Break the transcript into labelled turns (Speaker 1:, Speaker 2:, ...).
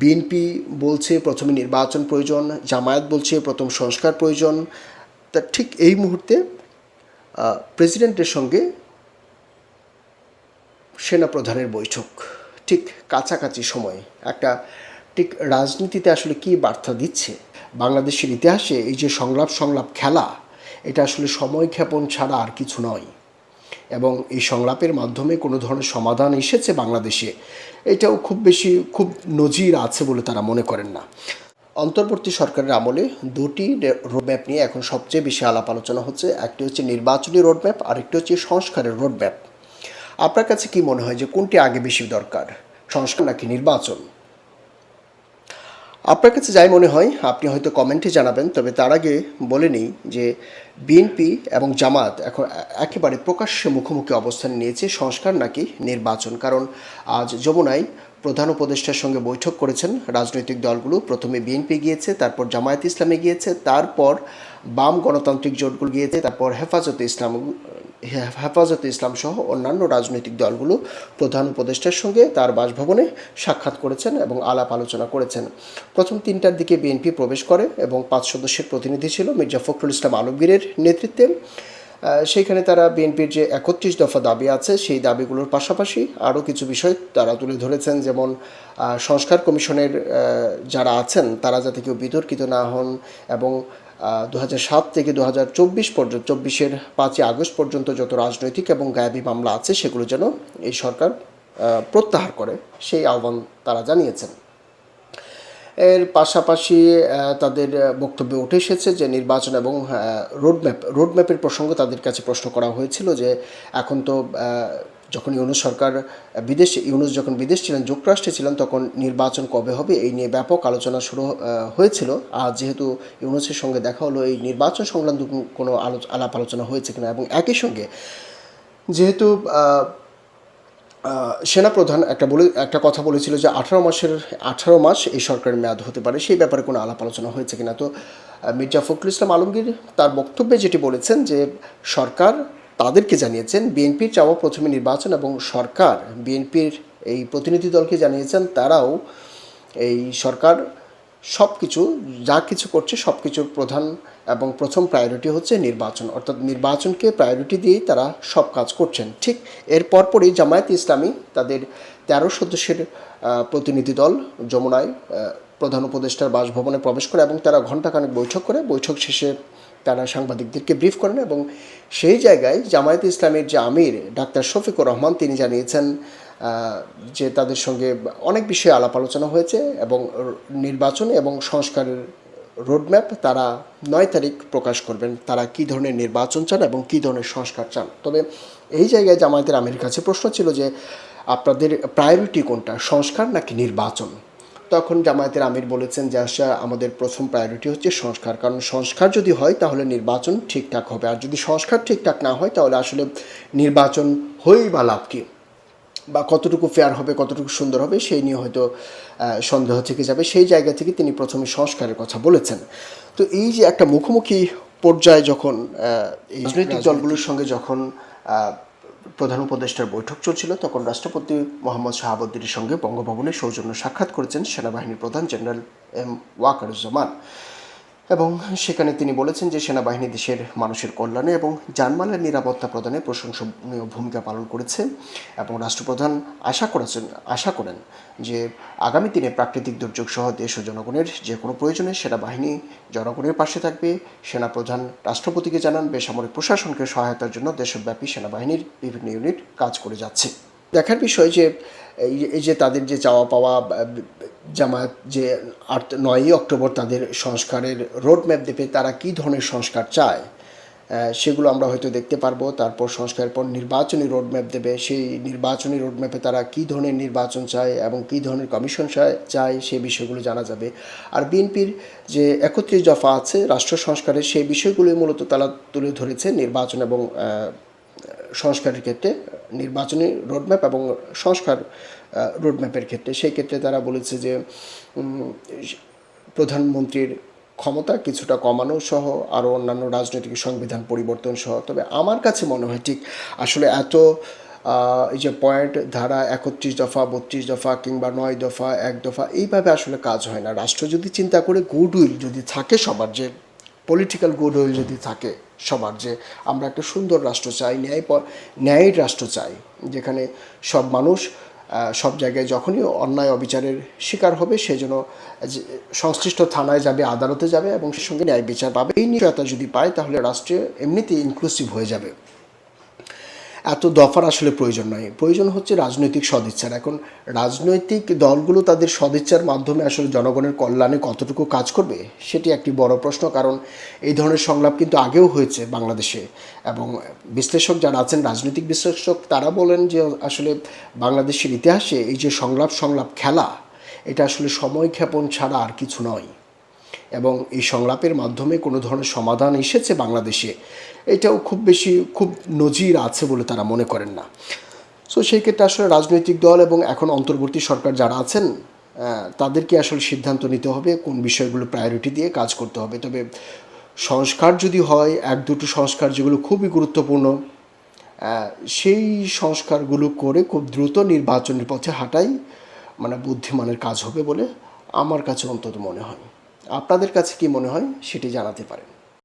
Speaker 1: BNP বলছে প্রথমে নির্বাচন প্রয়োজন, জামায়াত বলছে প্রথম সংস্কার প্রয়োজন। তা ঠিক এই মুহূর্তে প্রেসিডেন্টের সঙ্গে সেনাপ্রধানের বৈঠক। ঠিক কাছাকাছি সময়ে একটা ঠিক রাজনীতিতে আসলে কী বার্তা দিচ্ছে? বাংলাদেশের ইতিহাসে এই যে সংলাপ সংলাপ খেলা, এটা আসলে সময় ক্ষেপণ ছাড়া আর কিছু নয়। এবং এই সংলাপের মাধ্যমে কোনো ধরনের সমাধান এসেছে বাংলাদেশে? এটাও খুব বেশি, খুব নজির আছে বলে তারা মনে করেন না। অন্তর্বর্তী সরকারের আমলে দুটি রোডম্যাপ নিয়ে এখন সবচেয়ে বেশি আলাপ আলোচনা হচ্ছে। একটি হচ্ছে নির্বাচনী রোডম্যাপ আরেকটি হচ্ছে সংস্কারের রোডম্যাপ আপনার কাছে কি মনে হয় যে কোনটি আগে বেশি দরকার? সংস্কার নাকি নির্বাচন? আপনার কাছে যাই মনে হয়, আপনি হয়তো কমেন্টে জানাবেন, তবে তার আগে বলে নিই যে বিএনপি এবং জামাত এখন একেবারে প্রকাশ্যে মুখোমুখি অবস্থান নিয়েছে, সংস্কার নাকি নির্বাচন? কারণ আজ যমুনায় প্রধান উপদেষ্টার সঙ্গে বৈঠক করেছেন রাজনৈতিক দলগুলো। প্রথমে বিএনপি গিয়েছে, তারপর জামায়াত ইসলামে গিয়েছে, তারপর বাম গণতান্ত্রিক জোটগুলো গিয়েছে, তারপর হেফাজতে ইসলাম হেফাজতে ইসলাম সহ অন্যান্য রাজনৈতিক দলগুলো প্রধান উপদেষ্টার সঙ্গে তার বাসভবনে সাক্ষাৎ করেছেন এবং আলাপ আলোচনা করেছেন। প্রথম তিনটার দিকে বিএনপি প্রবেশ করে এবং পাঁচ সদস্যের প্রতিনিধি ছিল মির্জা ফখরুল ইসলাম আলমগীরের নেতৃত্বে। সেইখানে তারা বিএনপির যে একত্রিশ দফা দাবি আছে, সেই দাবিগুলোর পাশাপাশি আরও কিছু বিষয় তারা তুলে ধরেছেন, যেমন সংস্কার কমিশনের যারা আছেন, তারা যাতে কেউ বিতর্কিত না হন এবং দু থেকে দু হাজার চব্বিশ পর্যন্ত, চব্বিশের পাঁচই আগস্ট পর্যন্ত যত রাজনৈতিক এবং গায়াবী মামলা আছে, সেগুলো যেন এই সরকার প্রত্যাহার করে, সেই আহ্বান তারা জানিয়েছেন। এর পাশাপাশি তাদের বক্তব্যে উঠে এসেছে যে নির্বাচন এবং রোডম্যাপ রোডম্যাপের প্রসঙ্গ তাদের কাছে প্রশ্ন করা হয়েছিল যে এখন তো যখন ইউনুস সরকার, বিদেশ, ইউনুস যখন বিদেশ ছিলেন, যুক্তরাষ্ট্রে ছিলেন, তখন নির্বাচন কবে হবে এই নিয়ে ব্যাপক আলোচনা শুরু হয়েছিল। আর যেহেতু ইউনুসের সঙ্গে দেখা হলো, এই নির্বাচন সংক্রান্ত কোনো আলো- আলাপ আলোচনা হয়েছে কিনা এবং একই সঙ্গে যেহেতু সেনাপ্রধান একটা বলে, একটা কথা বলেছিল যে আঠারো মাসের, আঠারো মাস এই সরকারের মেয়াদ হতে পারে, সেই ব্যাপারে কোনো আলাপ আলোচনা হয়েছে কিনা। তো মির্জা ফখরুল ইসলাম আলমগীর তার বক্তব্যে যেটি বলেছেন যে সরকার তাদেরকে জানিয়েছেন বিএনপির চাওয়া প্রথমে নির্বাচন এবং সরকার, বিএনপির এই প্রতিনিধি দলকে জানিয়েছেন তারাও এই সরকার সব কিছু যা কিছু করছে সব কিছুর প্রধান এবং প্রথম প্রায়োরিটি হচ্ছে নির্বাচন। অর্থাৎ নির্বাচনকে প্রায়োরিটি দিয়েই তারা সব কাজ করছেন। ঠিক এর পরপরই জামায়াত ইসলামী তাদের তেরো সদস্যের প্রতিনিধি দল যমুনায় প্রধান উপদেষ্টার বাসভবনে প্রবেশ করে এবং তারা ঘণ্টাখানেক বৈঠক করে। বৈঠক শেষে তারা সাংবাদিকদেরকে ব্রিফ করেন এবং সেই জায়গায় জামায়াত ইসলামের যে আমির, ডাক্তার শফিকুর রহমান, তিনি জানিয়েছেন যে তাদের সঙ্গে অনেক বিষয়ে আলাপ আলোচনা হয়েছে এবং নির্বাচন এবং সংস্কারের রোডম্যাপ তারা নয় তারিখ প্রকাশ করবেন। তারা কী ধরনের নির্বাচন চান এবং কী ধরনের সংস্কার চান? তবে এই জায়গায় জামায়াতের আমির কাছে প্রশ্ন ছিল যে, আপনাদের প্রায়োরিটি কোনটা, সংস্কার নাকি নির্বাচন? তখন জামায়াতের আমির বলেছেন যে আসা আমাদের প্রথম প্রায়োরিটি হচ্ছে সংস্কার। কারণ সংস্কার যদি হয় তাহলে নির্বাচন ঠিকঠাক হবে। আর যদি সংস্কার ঠিকঠাক না হয় তাহলে আসলে নির্বাচন হয়েই বা লাভ কী? বা কতটুকু ফেয়ার হবে কতটুকু সুন্দর হবে সেই নিয়ে হয়তো সন্দেহ থেকে যাবে। সেই জায়গা থেকে তিনি প্রথমে সংস্কারের কথা বলেছেন। তো এই যে একটা মুখোমুখি পর্যায়ে যখন রাজনৈতিক দলগুলোর সঙ্গে যখন প্রধান উপদেষ্টার বৈঠক চলছিল। তখন রাষ্ট্রপতি মোহাম্মদ শাহাবুদ্দিনের সঙ্গে বঙ্গভবনে সৌজন্য সাক্ষাৎ করেছেন সেনাবাহিনীর প্রধান জেনারেল এম ওয়াকারুজ্জামান। এবং সেখানে তিনি বলেছেন যে সেনাবাহিনী দেশের মানুষের কল্যাণে এবং জানমালের নিরাপত্তা প্রদানে প্রশংসনীয় ভূমিকা পালন করেছে এবং রাষ্ট্রপ্রধান আশা করেছেন, আশা করেন যে আগামী দিনে প্রাকৃতিক দুর্যোগ সহ দেশ ও জনগণের যে কোনো প্রয়োজনে সেনাবাহিনী জনগণের পাশে থাকবে। সেনাপ্রধান রাষ্ট্রপতিকে জানান, বেসামরিক প্রশাসনকে সহায়তার জন্য দেশব্যাপী সেনাবাহিনীর বিভিন্ন ইউনিট কাজ করে যাচ্ছে। দেখার বিষয় যে, এই যে তাদের যে চাওয়া পাওয়া জামায়াত যে আট, নয়ই অক্টোবর তাদের সংস্কারের রোডম্যাপ দেবে তারা কী ধরনের সংস্কার চায় সেগুলো আমরা হয়তো দেখতে পারব। তারপর সংস্কারের পর নির্বাচনী রোডম্যাপ দেবে। সেই নির্বাচনী রোডম্যাপে তারা কী ধরনের নির্বাচন চায় এবং কী ধরনের কমিশন চায় সেই বিষয়গুলো জানা যাবে। আর বিএনপির যে একত্রিশ দফা আছে রাষ্ট্র সংস্কারের, সেই বিষয়গুলোই মূলত তারা তুলে ধরেছে নির্বাচন এবং সংস্কারের ক্ষেত্রে, নির্বাচনী রোডম্যাপ এবং সংস্কার রোডম্যাপের ক্ষেত্রে। সেই ক্ষেত্রে তারা বলেছে যে প্রধানমন্ত্রীর ক্ষমতা কিছুটা কমানো সহ, আরও অন্যান্য রাজনৈতিক সংবিধান পরিবর্তন সহ। তবে আমার কাছে মনে হয় ঠিক আসলে এত এই যে পয়েন্ট ধারা একত্রিশ দফা, বত্রিশ দফা কিংবা নয় দফা, এক দফা, এইভাবে আসলে কাজ হয় না। রাষ্ট্র যদি চিন্তা করে গুডউইল যদি থাকে সবার, যে পলিটিক্যাল গুডউইল যদি থাকে সবার যে আমরা একটা সুন্দর রাষ্ট্র চাই, ন্যায় ন্যায়ের রাষ্ট্র চাই, যেখানে সব মানুষ সব জায়গায় যখনই অন্যায় অবিচারের শিকার হবে সেজন্য সংশ্লিষ্ট থানায় যাবে, আদালতে যাবে এবং সে সঙ্গে ন্যায় বিচার পাবে। এই নিশ্চয়তা যদি পায়, তাহলে রাষ্ট্রে এমনিতেই ইনক্লুসিভ হয়ে যাবে। এত দফার আসলে প্রয়োজন নয় প্রয়োজন হচ্ছে রাজনৈতিক সদিচ্ছার। এখন রাজনৈতিক দলগুলো তাদের সদিচ্ছার মাধ্যমে আসলে জনগণের কল্যাণে কতটুকু কাজ করবে, সেটি একটি বড় প্রশ্ন। কারণ এই ধরনের সংলাপ কিন্তু আগেও হয়েছে বাংলাদেশে। এবং বিশ্লেষক যারা আছেন, রাজনৈতিক বিশ্লেষক, তারা বলেন যে আসলে বাংলাদেশের ইতিহাসে এই যে সংলাপ সংলাপ খেলা, এটা আসলে সময় ক্ষেপণ ছাড়া আর কিছু নয়। এবং এই সংলাপের মাধ্যমে কোনো ধরনের সমাধান এসেছে বাংলাদেশে? এটাও খুব বেশি, খুব নজির আছে বলে তারা মনে করেন না। সো সেই ক্ষেত্রে আসলে রাজনৈতিক দল এবং এখন অন্তর্বর্তী সরকার যারা আছেন তাদেরকে আসলে সিদ্ধান্ত নিতে হবে? কোন বিষয়গুলো প্রায়োরিটি দিয়ে কাজ করতে হবে? তবে সংস্কার যদি হয়, এক দুটো সংস্কার যেগুলো খুবই গুরুত্বপূর্ণ সেই সংস্কারগুলো করে খুব দ্রুত নির্বাচনের পথে হাঁটাই মানে বুদ্ধিমানের কাজ হবে বলে আমার কাছে অন্তত মনে হয়। আপনাদের কাছে কি মনে হয় সেটি জানাতে পারেন।